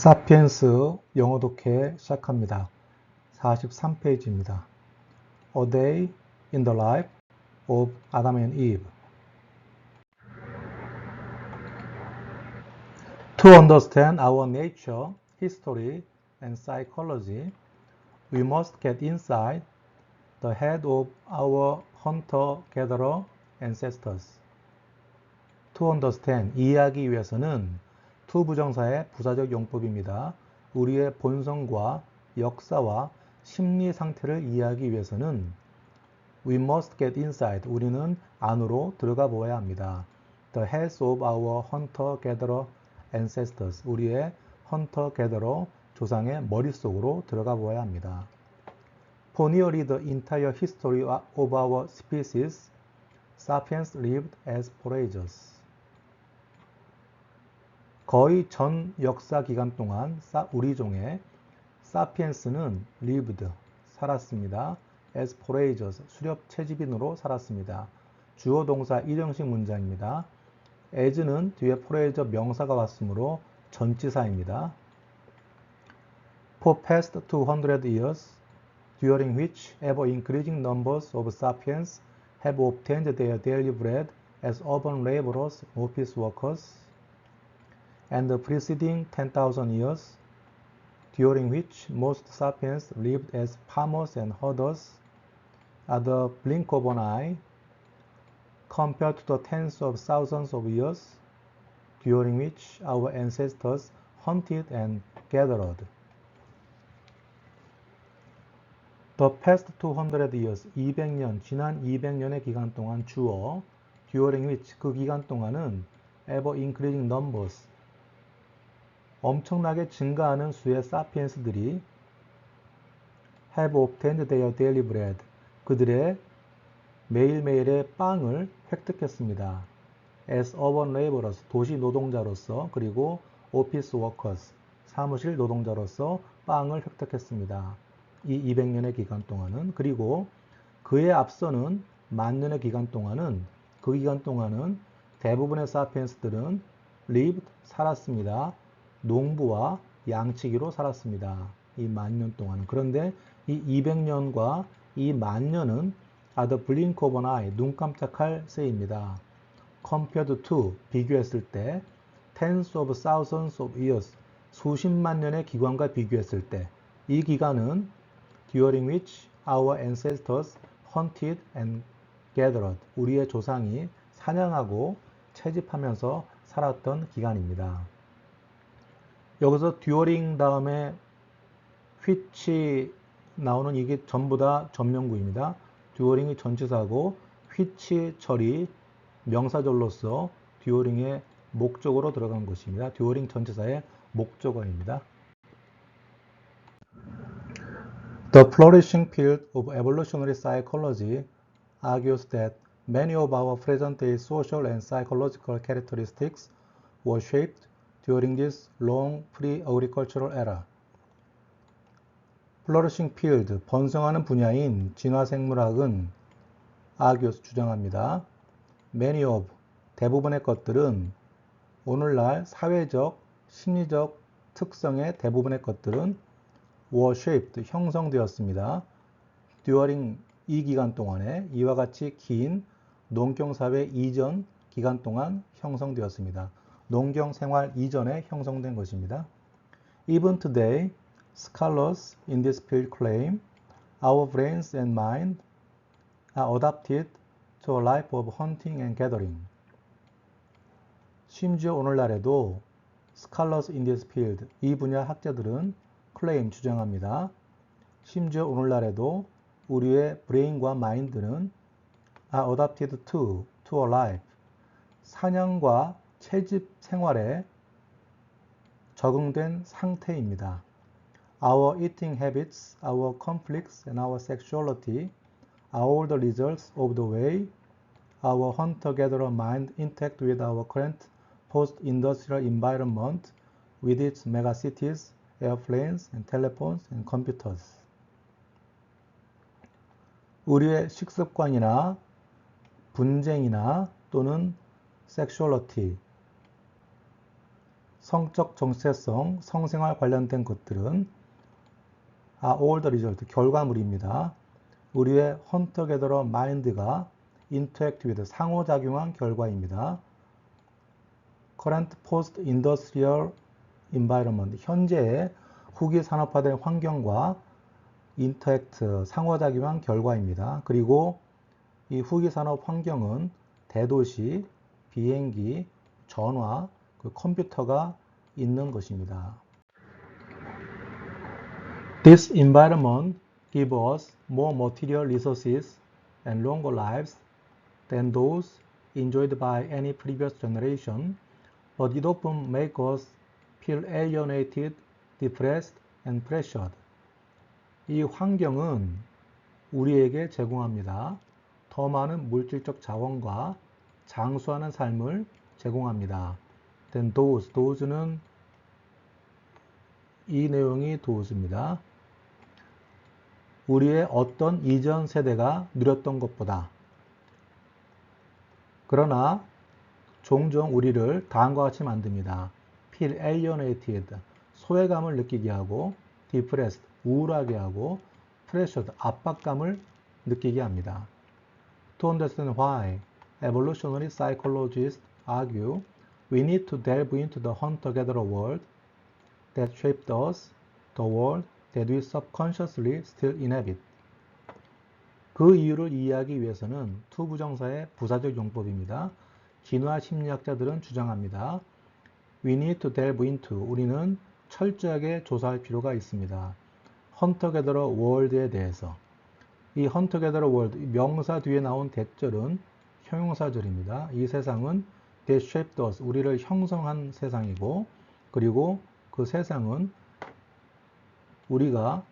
사피엔스 영어 독해 시작합니다. 43페이지입니다. A Day in the Life of Adam and Eve To understand our nature, history, and psychology, we must get inside the head of our hunter-gatherer ancestors. To understand, 이해하기 위해서는 to 부정사의 부사적 용법입니다. 우리의 본성과 역사와 심리 상태를 이해하기 위해서는 we must get inside. 우리는 안으로 들어가 보아야 합니다. The heads of our hunter-gatherer ancestors. 우리의 hunter-gatherer 조상의 머릿속으로 들어가 보아야 합니다. For nearly the entire history of our species, sapiens lived as foragers. 거의 전 역사 기간 동안 우리 종의 사피엔스는 lived 살았습니다. as foragers 수렵 채집인으로 살았습니다. 주어 동사 일형식 문장입니다. as는 뒤에 forager 명사가 왔으므로 전치사입니다. For past 200 years, during which ever increasing numbers of sapiens have obtained their daily bread as urban laborers, office workers, and the preceding 10,000 years, during which most sapiens lived as farmers and herders, are the blink of an eye compared to the tens of thousands of years during which our ancestors hunted and gathered. The past 200 years, 200년, 지난 200년의 기간 동안 주어, during which 그 기간 동안은 ever increasing numbers, 엄청나게 증가하는 수의 사피엔스들이 have obtained their daily bread. 그들의 매일매일의 빵을 획득했습니다. as urban laborers, 도시 노동자로서 그리고 office workers, 사무실 노동자로서 빵을 획득했습니다. 이 200년의 기간 동안은 그리고 그에 앞서는 만 년의 기간 동안은 그 기간 동안은 대부분의 사피엔스들은 lived 살았습니다. 농부와 양치기로 살았습니다. 이 만년 동안은. 그런데 이 200년과 이 만 년은 are the blink of an eye, 눈 깜짝할 새입니다. compared to, 비교했을 때 tens of thousands of years, 수십만 년의 기간과 비교했을 때 이 기간은 during which our ancestors hunted and gathered, 우리의 조상이 사냥하고 채집하면서 살았던 기간입니다. 여기서 듀어링 다음에 which 나오는 이게 전부 다 전명구입니다. 듀어링이 전치사고 which 처리 명사절로서 듀어링의 목적으로 들어간 것입니다. 듀어링 전치사의 목적어입니다. The flourishing field of evolutionary psychology argues that many of our present-day social and psychological characteristics were shaped during this long pre-agricultural era. flourishing field, 번성하는 분야인 진화생물학은 argues 주장합니다. many of, 대부분의 것들은 오늘날 사회적, 심리적 특성의 대부분의 것들은 were shaped, 형성되었습니다. during 이 기간 동안에 이와 같이 긴 농경사회 이전 기간 동안 형성되었습니다. 농경 생활 이전에 형성된 것입니다. Even today, scholars in this field claim our brains and mind are adapted to a life of hunting and gathering. 심지어 오늘날에도 scholars in this field, 이 분야 학자들은 claim 주장합니다. 심지어 오늘날에도 우리의 브레인과 마인드는 are adapted to, to a life, 사냥과 채집 생활에 적응된 상태입니다. Our eating habits, our conflicts, and our sexuality are all the results of the way our hunter-gatherer mind interact with our current post-industrial environment with its megacities, airplanes, and telephones, and computers. 우리의 식습관이나 분쟁이나 또는 섹슈얼리티, 성적 정체성, 성생활 관련된 것들은 are all the result, 결과물입니다. 우리의 헌터 게더러 마인드가 interact with, 상호작용한 결과입니다. current post industrial environment, 현재의 후기 산업화된 환경과 interact, 상호작용한 결과입니다. 그리고 이 후기 산업 환경은 대도시, 비행기, 전화, 그 컴퓨터가 있는 것입니다. This environment gives us more material resources and longer lives than those enjoyed by any previous generation, but it often makes us feel alienated, depressed, and pressured. 이 환경은 우리에게 제공합니다. 더 많은 물질적 자원과 장수하는 삶을 제공합니다. Then those, those는 이 내용이 those입니다. 우리의 어떤 이전 세대가 누렸던 것보다 그러나 종종 우리를 다음과 같이 만듭니다. feel alienated, 소외감을 느끼게 하고 depressed, 우울하게 하고 pressured, 압박감을 느끼게 합니다. To understand why evolutionary psychologists argue we need to delve into the hunter-gatherer world that shaped us, the world that we subconsciously still inhabit. 그 이유를 이해하기 위해서는 투 부정사의 부사적 용법입니다. 진화 심리학자들은 주장합니다. We need to delve into. 우리는 철저하게 조사할 필요가 있습니다. 헌터 게더러 월드에 대해서. 이 헌터 게더러 월드 명사 뒤에 나온 대절은 형용사절입니다. 이 세상은 that shaped us. 우리를 형성한 세상이고 그리고 그 세상은 우리가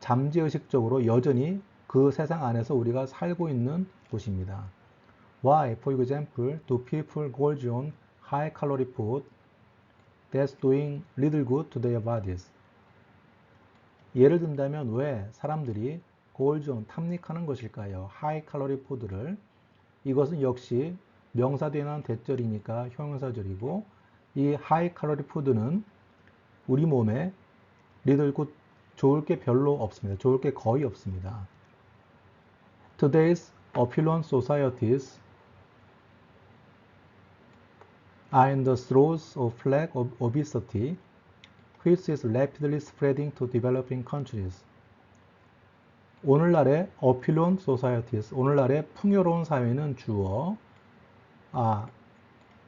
잠재의식적으로 여전히 그 세상 안에서 우리가 살고 있는 곳입니다. Why, for example, do people gorge on high calorie food that's doing little good to their bodies? 예를 든다면 왜 사람들이 on 탐닉하는 것일까요? high calorie food를 이것은 역시 명사 뒤에 나온 대절이니까 형용사절이고 이 high calorie food는 우리 몸에 리들 굿 좋을 게 별로 없습니다. 좋을 게 거의 없습니다. Today's opulent societies are in the throes of plague of obesity, which is rapidly spreading to developing countries. 오늘날의 opulent societies, 오늘날의 풍요로운 사회는 주어 아,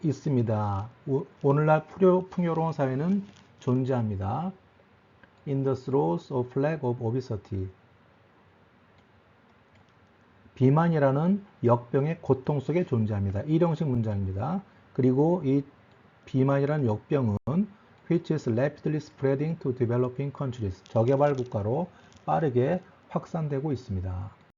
있습니다. 오, 오늘날 풍요, 풍요로운 사회는 존재합니다. in the throes of plague of obesity. 비만이라는 역병의 고통 속에 존재합니다. 일형식 문장입니다. 그리고 이 비만이라는 역병은 which is rapidly spreading to developing countries. 저개발 국가로 빠르게 확산되고 있습니다.